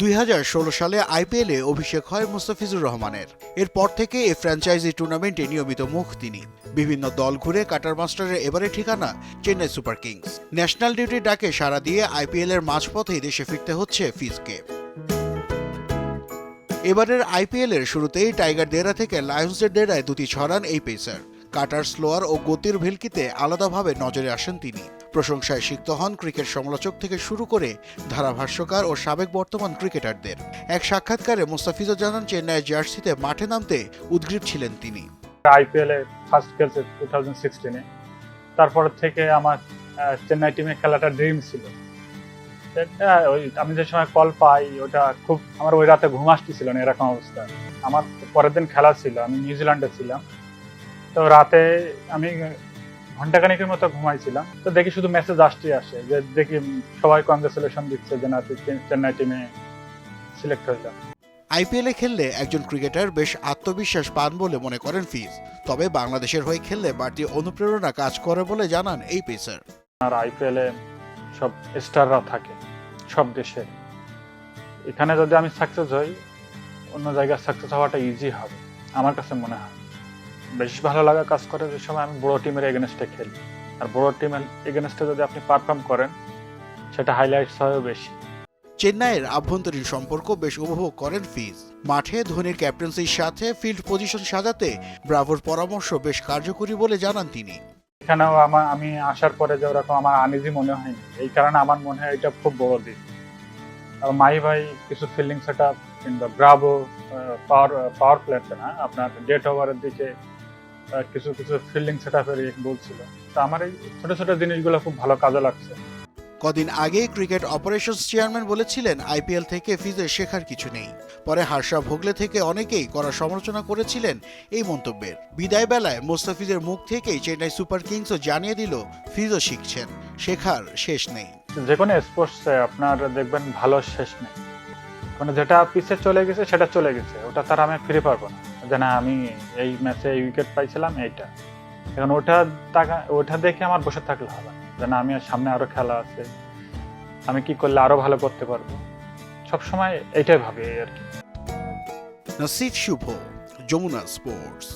দুই হাজার ষোলো সালে আইপিএলে অভিষেক হয় মুস্তাফিজুর রহমানের। এরপর থেকে এই ফ্র্যাঞ্চাইজি টুর্নামেন্টে নিয়মিত মুখ তিনি। বিভিন্ন দল ঘুরে কাটার মাস্টারের এবারে ঠিকানা চেন্নাই সুপার কিংস। ন্যাশনাল ডিউটির ডাকে সাড়া দিয়ে আইপিএল এর মাঝপথেই দেশে ফিরতে হচ্ছে ফিজকে। এবারের আইপিএল এর শুরুতেই টাইগার দেরা থেকে লায়ন্সের ডেরায় দুটি ছড়ান এই পেসার। কাটার স্লোয়ার ও গতির ভেলকিতে আলাদাভাবে নজরে আসেন তিনি। প্রশংসায় সিক্ত হন ক্রিকেট সমালোচক থেকে শুরু করে ধারাভাষ্যকার ও সাবেক বর্তমান ক্রিকেটারদের। এক সাক্ষাৎকারে মোস্তাফিজও জানান, চেন্নাইয়ের জার্সিতে মাঠে নামতে উদ্গ্রীব ছিলেন তিনি। আইপিএল ফার্স্ট খেলছে টু থাউজেন্ড তারপর থেকে আমার চেন্নাই টিমে খেলাটা ড্রিম ছিল। ওই আমি যে সময় কল পাই, ওটা খুব, আমার ওই রাতে ঘুম আসতেছিল না, এরকম অবস্থা। আমার পরের দিন খেলা ছিল, আমি নিউজিল্যান্ডে ছিলাম। তো রাতে আমি ঘণ্টা ঘন্টাখানিকের মতো ঘুমাইছিলাম। তো দেখি শুধু মেসেজ আসতেই আসে যে দেখি সবাই কংগ্রেচুলেশন দিচ্ছে যে না তুই চেন্নাই টিমে সিলেক্ট হইলাম আইপিএলে খেললে একজন ক্রিকেটার বেশ আত্মবিশ্বাস পান বলে মনে করেন ফিজ। তবে বাংলাদেশের হয়ে খেললে বাড়তি অনুপ্রেরণা কাজ করে বলে জানান এই পেসার আর আইপিএল এ সব স্টাররা থাকে সব দেশে। এখানে যদি আমি সাকসেস হই অন্য জায়গায় সাকসেস হওয়াটা ইজি হবে আমার কাছে মনে হয়। বেশ ভালো লাগা কাজ করে যে সময় আমি বড় টিমের এগেনস্টে খেলি। আর বড় টিমের এগেনস্টে যদি আপনি পারফর্ম করেন সেটা হাইলাইটস হয় বেশি। চেন্নাইয়ের আভ্যন্তরীণ সম্পর্ক বেশ উপভোগ করেন ফিজ। মাঠে ধোনির ক্যাপ্টেন্সির সাথে ফিল্ড পজিশন সাজাতে ব্রাভোর পরামর্শ বেশ কার্যকরী বলে জানান তিনি। এখানেও আমার আমি আসার পরে যে ওরকম আমার আনিজি মনে হয়নি। এই কারণে আমার মনে হয় এটা খুব বড় দিক। আর মাই ভাই কিছু ফিল্ডিং সেট আপ কিংবা ব্রাভো পাওয়ার পাওয়ার প্লেতে না আপনার ডেট ওভারের দিকে কিছু কিছু ফিল্ডিং সেট আপের বলছিল। তো আমার এই ছোট ছোট জিনিসগুলো খুব ভালো কাজে লাগছে। কদিন আগেই ক্রিকেট অপারেশনস চেয়ারম্যান বলেছিলেন আইপিএল থেকে ফিজের শেখার কিছু নেই। পরে হার্ষা ভোগলে থেকে অনেকেই করা সমালোচনা করেছিলেন এই মন্তব্যের। বিদায় বেলায় মোস্তাফিজের মুখ থেকেই চেন্নাই সুপার কিংসও জানিয়ে দিল ফিজও শিখছেন। শেখার শেষ নেই। যে কোনো স্পোর্টসে আপনার দেখবেন ভালো শেষ নেই। মানে যেটা পিছে চলে গেছে সেটা চলে গেছে। ওটা তার আমি ফিরে পারব না। যে না, আমি এই ম্যাচে এই উইকেট পাইছিলাম, এইটা। এখন ওটা টাকা ওটা দেখে আমার বসে থাকলে হবে। যে না, আমি আর সামনে আরও খেলা আছে। আমি কি করলে আরও ভালো করতে পারব? সবসময় এইটাই ভাবি আর কি। নসিফ শুভ, যমুনা স্পোর্টস